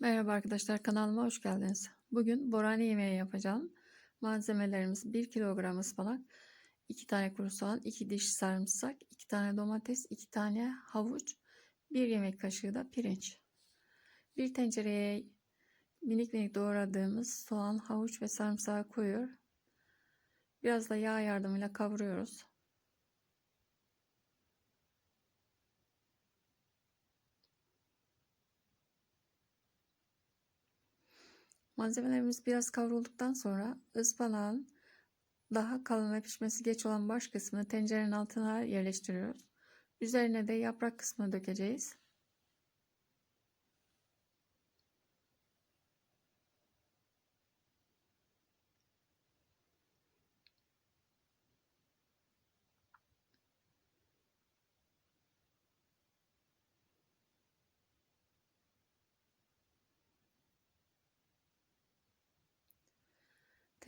Merhaba arkadaşlar kanalıma hoş geldiniz. Bugün borani yemeği yapacağım. Malzemelerimiz 1 kilogram ıspanak, 2 tane kuru soğan, 2 diş sarımsak, 2 tane domates, 2 tane havuç, 1 yemek kaşığı da pirinç. Bir tencereye minik minik doğradığımız soğan, havuç ve sarımsağı koyuyor. Biraz da yağ yardımıyla kavuruyoruz. Malzemelerimiz biraz kavrulduktan sonra ıspanağın daha kalın ve pişmesi geç olan baş kısmını tencerenin altına yerleştiriyoruz. Üzerine de yaprak kısmını dökeceğiz.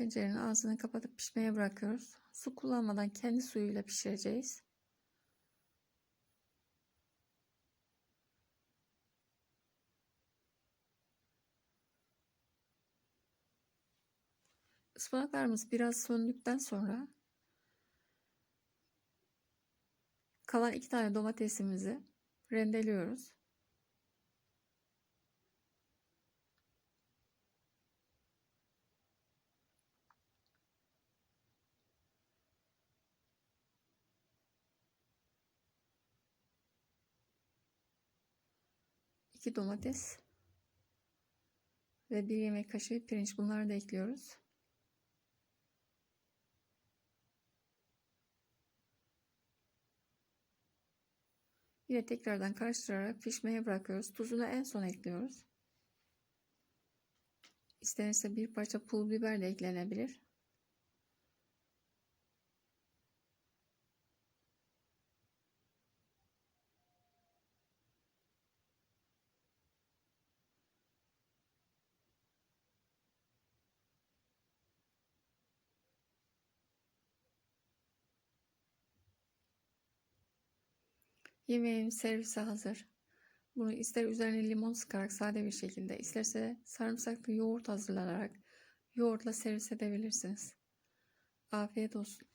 Tencerenin ağzını kapatıp pişmeye bırakıyoruz. Su kullanmadan kendi suyuyla pişireceğiz. Ispanaklarımız biraz söndükten sonra kalan iki tane domatesimizi rendeliyoruz. İki domates ve bir yemek kaşığı pirinç bunları da ekliyoruz. Yine tekrardan karıştırarak pişmeye bırakıyoruz. Tuzunu en son ekliyoruz. İstenirse bir parça pul biber de eklenebilir. Yemeğin servise hazır. Bunu ister üzerine limon sıkarak sade bir şekilde, isterse sarımsaklı yoğurt hazırlanarak yoğurtla servis edebilirsiniz. Afiyet olsun.